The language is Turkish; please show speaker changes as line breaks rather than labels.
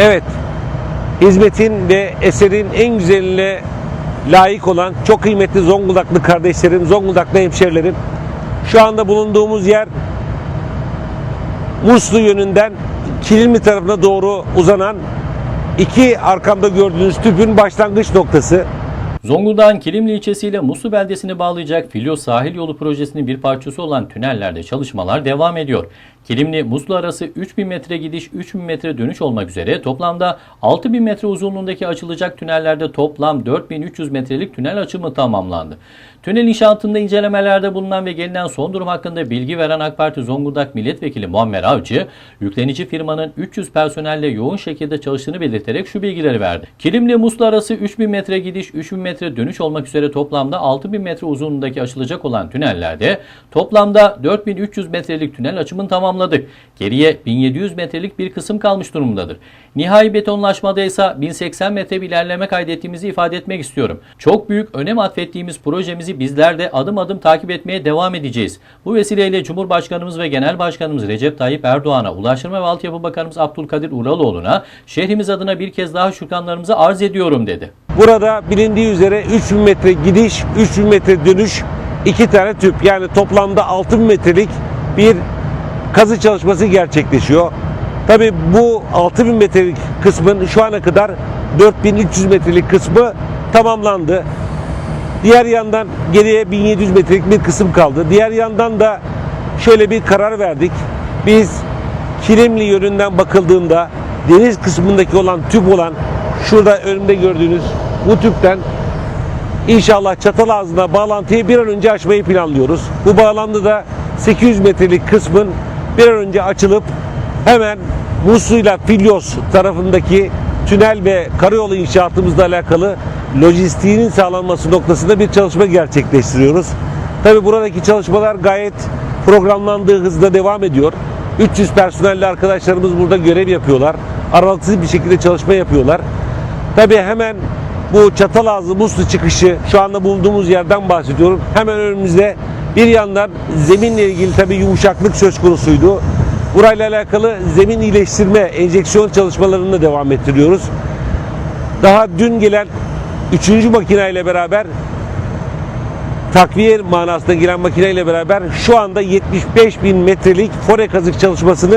Evet, hizmetin ve eserin en güzeline layık olan çok kıymetli Zonguldaklı kardeşlerim, Zonguldaklı hemşerilerim. Şu anda bulunduğumuz yer Muslu yönünden Kilimli tarafına doğru uzanan iki arkamda gördüğünüz tüpün başlangıç noktası.
Zonguldak'ın Kilimli ilçesiyle Muslu beldesini bağlayacak Filyos sahil yolu projesinin bir parçası olan tünellerde çalışmalar devam ediyor. Kilimli Muslu arası 3000 metre gidiş 3000 metre dönüş olmak üzere toplamda 6000 metre uzunluğundaki açılacak tünellerde toplam 4300 metrelik tünel açımı tamamlandı. Tünel inşaatında incelemelerde bulunan ve gelinen son durum hakkında bilgi veren AK Parti Zonguldak Milletvekili Muammer Avcı, yüklenici firmanın 300 personelle yoğun şekilde çalıştığını belirterek şu bilgileri verdi. Kilimli Muslu arası 3000 metre gidiş 3000 metre dönüş olmak üzere toplamda 6000 metre uzunluğundaki açılacak olan tünellerde toplamda 4300 metrelik tünel açımını tamamladık. Geriye 1700 metrelik bir kısım kalmış durumdadır. Nihai betonlaşmada ise 1080 metre bir ilerleme kaydettiğimizi ifade etmek istiyorum. Çok büyük önem atfettiğimiz projemizi bizler de adım adım takip etmeye devam edeceğiz. Bu vesileyle Cumhurbaşkanımız ve Genel Başkanımız Recep Tayyip Erdoğan'a, Ulaştırma ve Altyapı Bakanımız Abdülkadir Uraloğlu'na şehrimiz adına bir kez daha şükranlarımızı arz ediyorum dedi.
Burada bilindiği üzere 3000 metre gidiş, 3000 metre dönüş, iki tane tüp yani toplamda 6000 metrelik bir kazı çalışması gerçekleşiyor. Tabi bu 6000 metrelik kısmın şu ana kadar 4300 metrelik kısmı tamamlandı. Diğer yandan geriye 1700 metrelik bir kısım kaldı. Diğer yandan da şöyle bir karar verdik. Biz Kilimli yönünden bakıldığında deniz kısmındaki olan tüp olan şurada önümde gördüğünüz bu tüpten İnşallah çatal ağzına bağlantıyı bir an önce açmayı planlıyoruz. Bu bağlamda da 800 metrelik kısmın bir an önce açılıp hemen Muslu'yla Filyos tarafındaki tünel ve karayolu inşaatımızla alakalı lojistiğinin sağlanması noktasında bir çalışma gerçekleştiriyoruz. Tabi buradaki çalışmalar gayet programlandığı hızda devam ediyor. 300 personelli arkadaşlarımız burada görev yapıyorlar. Aralıksız bir şekilde çalışma yapıyorlar. Tabii hemen bu Çatalazı Muslu çıkışı şu anda bulunduğumuz yerden bahsediyorum. Hemen önümüzde bir yandan zeminle ilgili tabii yumuşaklık söz konusuydu. Burayla alakalı zemin iyileştirme, enjeksiyon çalışmalarını da devam ettiriyoruz. Daha dün gelen üçüncü makineyle beraber takviye manasına giren makineyle beraber şu anda 75 bin metrelik fore kazık çalışmasını